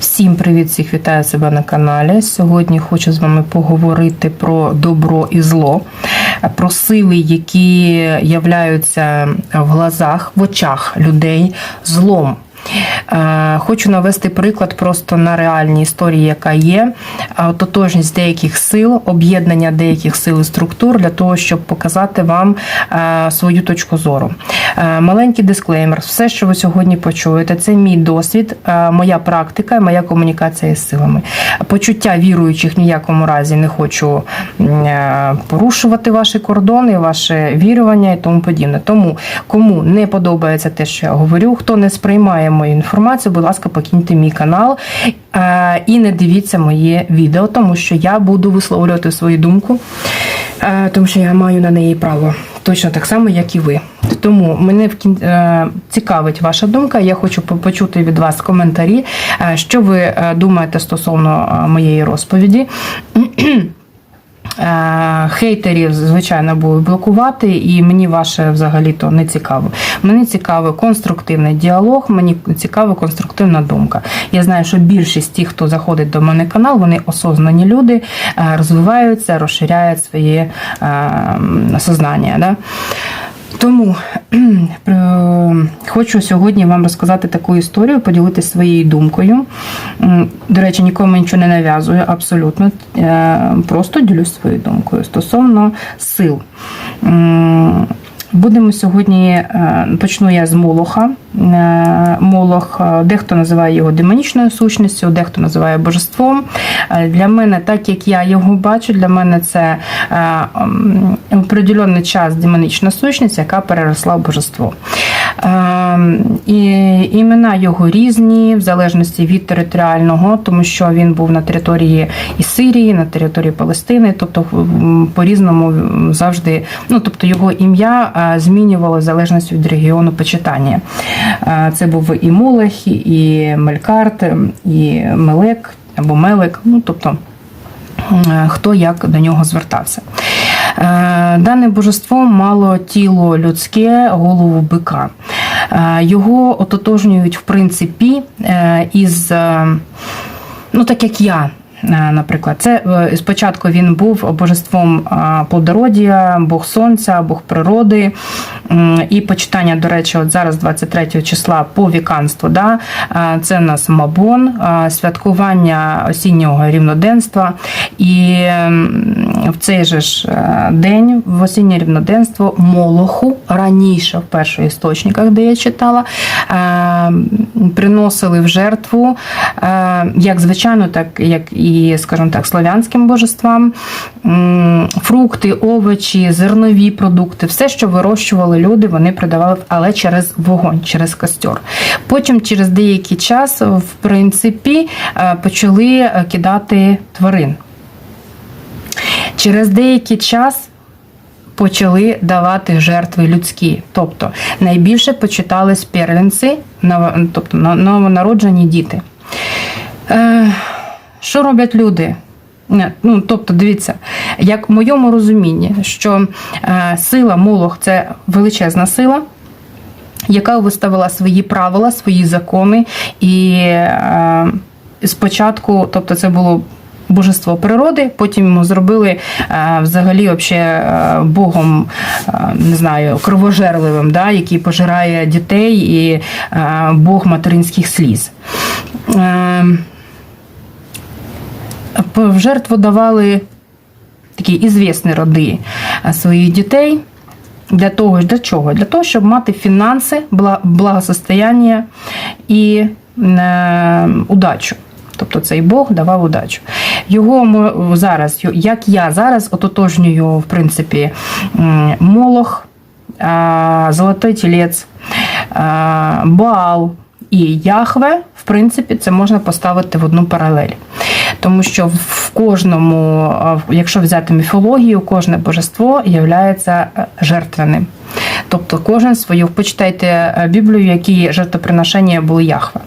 Всім привіт, всіх вітаю себе на каналі. Сьогодні хочу з вами поговорити про добро і зло, про сили, які являються в глазах, в очах людей злом. Е, Хочу навести приклад просто на реальній історії, яка є, тотожність деяких сил, об'єднання деяких сил і структур для того, щоб показати вам е, свою точку зору. Е, Маленький дисклеймер: все, що ви сьогодні почуєте, це мій досвід, моя практика, моя комунікація з силами. Почуття віруючих ніякому разі не хочу порушувати ваші кордони, ваше вірування і тому подібне. Тому кому не подобається те, що я говорю, хто не сприймає мою інформацію, будь ласка, покиньте мій канал е, і не дивіться моє відео, тому що я буду висловлювати свою думку, е, тому що я маю на неї право. Точно так само, як і ви. Тому мене е, цікавить ваша думка. Я хочу почути від вас коментарі, що ви думаєте стосовно моєї розповіді. Е, Хейтерів, звичайно, будуть блокувати, і мені ваше взагалі-то не цікаво. Мені цікавий конструктивний діалог, мені цікава конструктивна думка. Я знаю, що більшість тих, хто заходить до мене канал, вони осознані люди, е, розвиваються, розширяють своє е, сознання. Да? Тому хочу сьогодні вам розказати таку історію, поділитися своєю думкою. До речі, нікому нічого не нав'язую, абсолютно. Е, Просто ділюсь своєю думкою стосовно сил. Будемо сьогодні, е, почну я з Молоха. Е, Молох, е, дехто називає його демонічною сущністю, дехто називає божеством. Для мене, так як я його бачу, для мене це определенний час демонічна сущність, яка переросла в божество. Е, І імена його різні, в залежності від територіального, тому що він був на території і Сирії, на території Палестини, тобто по-різному завжди, ну тобто його ім'я е, змінювало в залежності від регіону почитання. Е, Це був і Молех, і Мелькарт, і Мелек або Мелек, ну тобто е, хто як до нього звертався. Е, Дане божество мало тіло людське, голову бика. Е, Його ототожнюють, в принципі, е, із, ну так як я. Е, Наприклад, це е, спочатку він був божеством е, плодородія, Бог сонця, Бог природи. І почитання, до речі, от зараз 23 числа по віканству. Да? Це у нас Мабон, святкування осіннього рівноденства. І в цей же ж день, в осіннє рівноденство, Молоху раніше в перших істочниках, де я читала, приносили в жертву, як звичайно, так як і, скажімо так, слов'янським божествам, фрукти, овочі, зернові продукти, все, що вирощували люди, вони продавали, але через вогонь, через костер. Потім, через деякий час, в принципі, е, почали е, кидати тварин. Через деякий час почали давати жертви людські. Тобто найбільше почитались первенці, тобто но- новонароджені діти. Е, що роблять люди? Ну, тобто, дивіться, як в моєму розумінні, що е, сила Молох це величезна сила, яка виставила свої правила, свої закони, і е, спочатку, тобто, це було. Божество природи, потім йому зробили е, взагалі вообще, е, богом, е, не знаю, кровожерливим, да, який пожирає дітей і е, бог материнських сліз. В жертву давали такі ізвісні роди е, своїх дітей. Для того, для чого? Для того, щоб мати фінанси, благосостояння і е, удачу. Тобто цей Бог давав удачу. Його зараз, як я зараз ототожнюю, в принципі, Молох, е, Золотий тілець, Баал і Яхве, в принципі, це можна поставити в одну паралель. Тому що в кожному, якщо взяти міфологію, кожне божество є жертвеним. Тобто кожен свою, почитайте е, Біблію, які жертвоприношення були Яхве.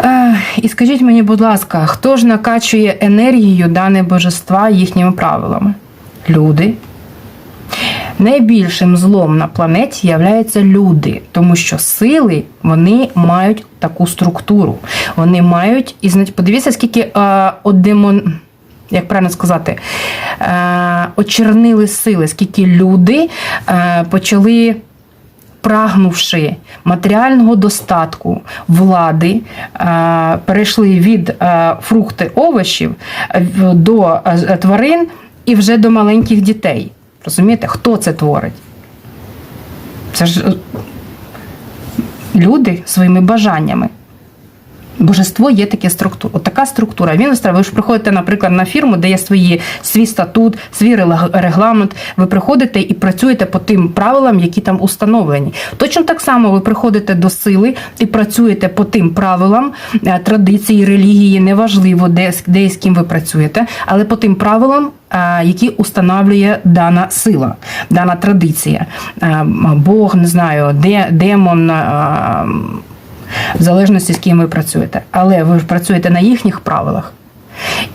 Е, І скажіть мені, будь ласка, хто ж накачує енергію дане божества їхніми правилами? Люди. Найбільшим злом на планеті являються люди, тому що сили вони мають таку структуру. Вони мають і знаєте, подивіться, скільки е, от демон. Як правильно сказати, е, очернили сили, скільки люди е, почали, прагнувши матеріального достатку влади, е, перейшли від е, фрукти овочів е, до е, тварин і вже до маленьких дітей. Розумієте, хто це творить? Це ж люди своїми бажаннями. Божество є таке структура. От така структура. Він вистраює. Ви ж приходите, наприклад, на фірму, де є свої, свій статут, свій регламент. Ви приходите і працюєте по тим правилам, які там установлені. Точно так само ви приходите до сили і працюєте по тим правилам е, традиції, релігії, неважливо, де, де і з ким ви працюєте, але по тим правилам. е, Які установлює дана сила, дана традиція, Е, Бог, не знаю, де, демон, в залежності з ким ви працюєте. Але ви ж працюєте на їхніх правилах.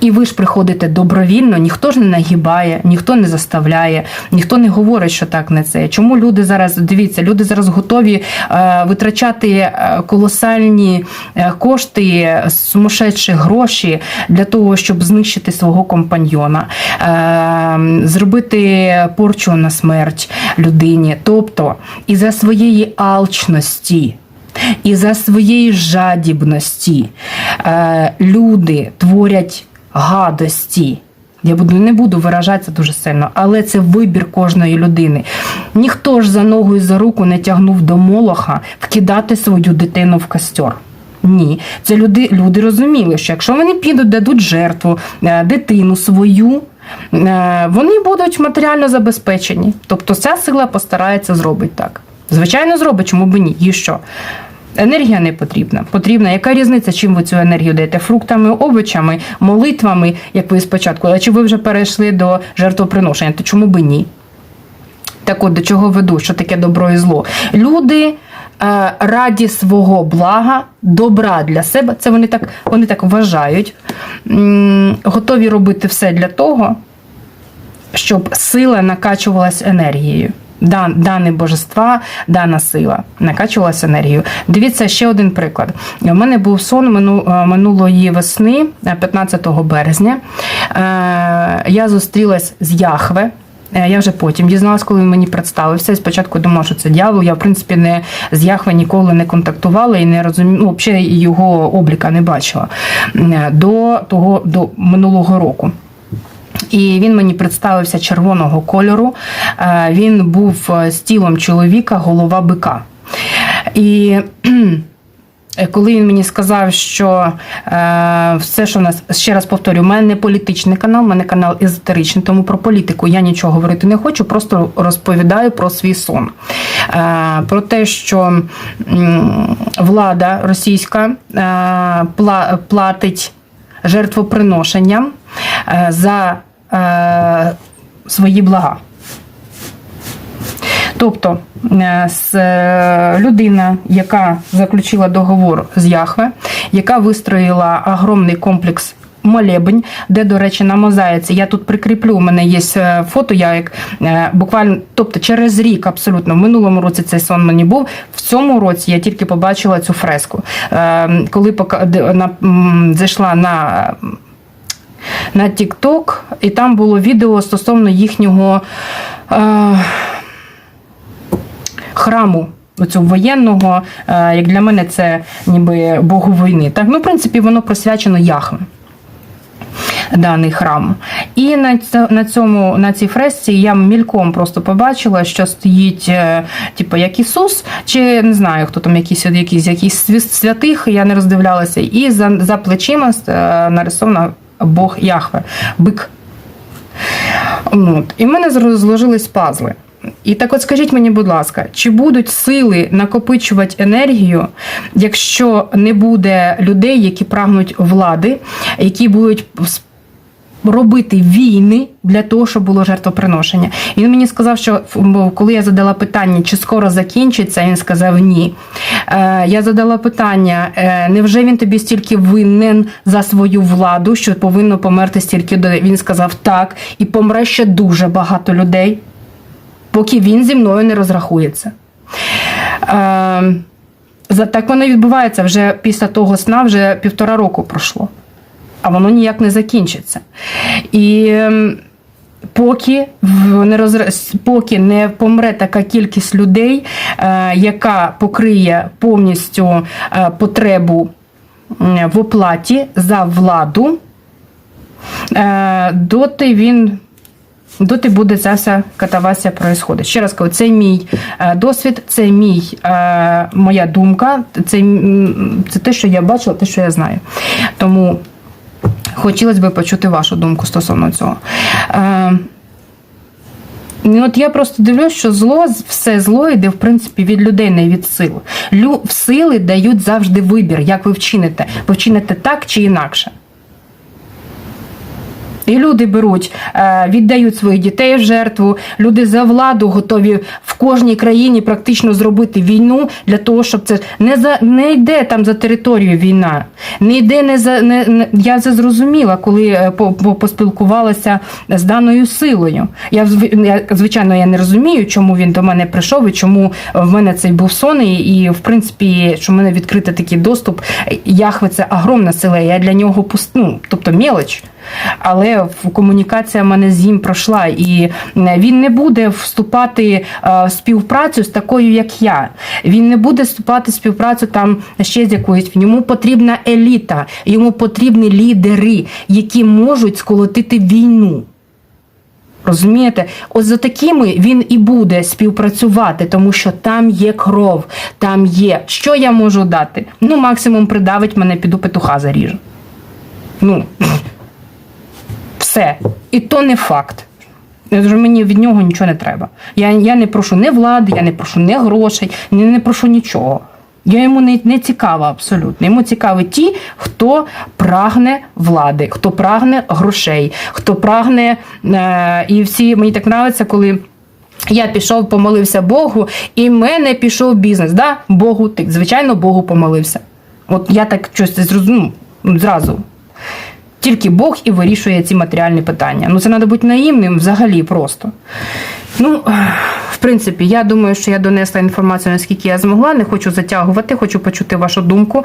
І ви ж приходите добровільно, ніхто ж не нагибає, ніхто не заставляє, ніхто не говорить, що так не це. Чому люди зараз дивіться, люди зараз готові е, витрачати е, колосальні е, кошти, сумасшедші гроші для того, щоб знищити свого компаньйона, е, зробити порчу на смерть людині. Тобто, і за своєї алчності. І за своєї жадібності е, люди творять гадості. Я буду, не буду виражатися дуже сильно, але це вибір кожної людини. Ніхто ж за ногу і за руку не тягнув до молоха вкидати свою дитину в костер. Ні, це люди, люди розуміли, що якщо вони підуть, дадуть жертву е, дитину свою, е, вони будуть матеріально забезпечені. Тобто ця сила постарається зробити так. Звичайно, зробить, чому б ні? І що? Енергія не потрібна. Потрібна. Яка різниця, чим ви цю енергію даєте? Фруктами, овочами, молитвами, як ви спочатку, а чи ви вже перейшли до жертвоприношення? То чому б ні? Так от до чого веду, що таке добро і зло? Люди е, раді свого блага, добра для себе, це вони так, вони так вважають, м, готові робити все для того, щоб сила накачувалась енергією. Дан, дане божества, дана сила накачувалася енергією. Дивіться ще один приклад. У мене був сон е, минулої весни, е, 15 березня. Е, Я зустрілась з Яхве. Е, Я вже потім дізналась, коли він мені представився. І спочатку думала, що це дьявол. Я, в принципі, не з Яхве ніколи не контактувала і не розумію, ну, взагалі його обліка не бачила е, до того до минулого року. І він мені представився червоного кольору. Е, Він був е, з тілом чоловіка, голова бика. І коли він мені сказав, що е, все, що в нас ще раз повторю, у мене не політичний канал, у мене канал езотеричний, тому про політику я нічого говорити не хочу, просто розповідаю про свій сон. Е, про те, що влада російська е, платить жертвоприношенням е, за е, свої блага. Тобто е, е, людина, яка заключила договор з Яхве, яка вистроїла огромний комплекс. Молебень, де, до речі, на мозаїці. Я тут прикріплю, у мене є е, фото, я як буквально, тобто через рік абсолютно, в минулому році цей сон мені був, в цьому році я тільки побачила цю фреску. Е, Коли зайшла на на TikTok, і там було відео стосовно їхнього е, храму. Оцього воєнного, е, як для мене, це ніби Богу війни. Так, ну, в принципі, воно присвячено Яхве. Даний храм. І на на цьому на цій фресці я мільком просто побачила, що стоїть, е, типу, як Ісус, чи не знаю, хто там якісь якісь, якісь святих, я не роздивлялася. І за, за плечима е, нарисовано Бог Яхве, бик. От. І в мене зложились пазли. І так от скажіть мені, будь ласка, чи будуть сили накопичувати енергію, якщо не буде людей, які прагнуть влади, які будуть робити війни для того, щоб було жертвоприношення? Він мені сказав, що коли я задала питання, чи скоро закінчиться, він сказав ні. Е, я задала питання, е, невже він тобі стільки винен за свою владу, що повинно померти стільки людей? Він сказав так, і помре ще дуже багато людей. поки він зі мною не розрахується. Е, так воно відбувається вже після того сна, вже півтора року пройшло, а воно ніяк не закінчиться. І ем, поки, не розр... поки не помре така кількість людей, е, яка покриє повністю е, потребу в оплаті за владу, е, доти він. Доти буде ця вся катавасія происходить. Ще раз кажу, це мій досвід, це мій, моя думка, це, це те, що я бачила, те, що я знаю. Тому хотілося б почути вашу думку стосовно цього. Е, Ну, от я просто дивлюсь, що зло, все зло йде, в принципі, від людей, не від сил. Лю, сили дають завжди вибір, як ви вчините. Ви вчините так чи інакше. І люди беруть, е, віддають своїх дітей в жертву. Люди за владу готові в кожній країні практично зробити війну для того, щоб це не за не йде там за територію війна. Не йде не за не, я це зрозуміла, коли е, по, по- поспілкувалася з даною силою. Я звичайно я не розумію, чому він до мене прийшов і чому в мене цей був сон, і, в принципі, що в мене відкритий такий доступ. Яхве це огромна сила. Я для нього пуст, ну, тобто мелоч. Але комунікація в мене з ним пройшла, і він не буде вступати е, в співпрацю з такою, як я. Він не буде вступати в співпрацю там ще з якоюсь. Йому потрібна еліта, йому потрібні лідери, які можуть сколотити війну. Розумієте, ось за такими він і буде співпрацювати, тому що там є кров, там є. Що я можу дати? Ну, максимум придавить мене, піду петуха заріжу. Ну, все. І то не факт. Мені від нього нічого не треба. Я, я не прошу ні влади, я не прошу ні грошей, ні, не прошу нічого. Я йому не, не цікава абсолютно. Йому цікаві ті, хто прагне влади, хто прагне грошей, хто прагне. Е, і всі мені так подобається, коли. Я пішов, помолився Богу, і в мене пішов бізнес. Да? Богу, ти, звичайно, Богу помолився. От я так щось зрозумів зразу. Тільки Бог і вирішує ці матеріальні питання. Ну це треба бути наївним взагалі просто. Ну, в принципі, я думаю, що я донесла інформацію, наскільки я змогла. Не хочу затягувати, хочу почути вашу думку.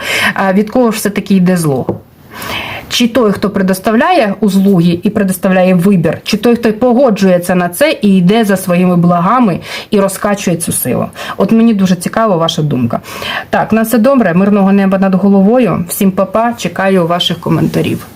Від кого ж все-таки йде зло? Чи той, хто предоставляє услуги і предоставляє вибір, чи той, хто погоджується на це і йде за своїми благами і розкачує цю силу? От мені дуже цікава ваша думка. Так, на все добре, мирного неба над головою. Всім папа, чекаю ваших коментарів.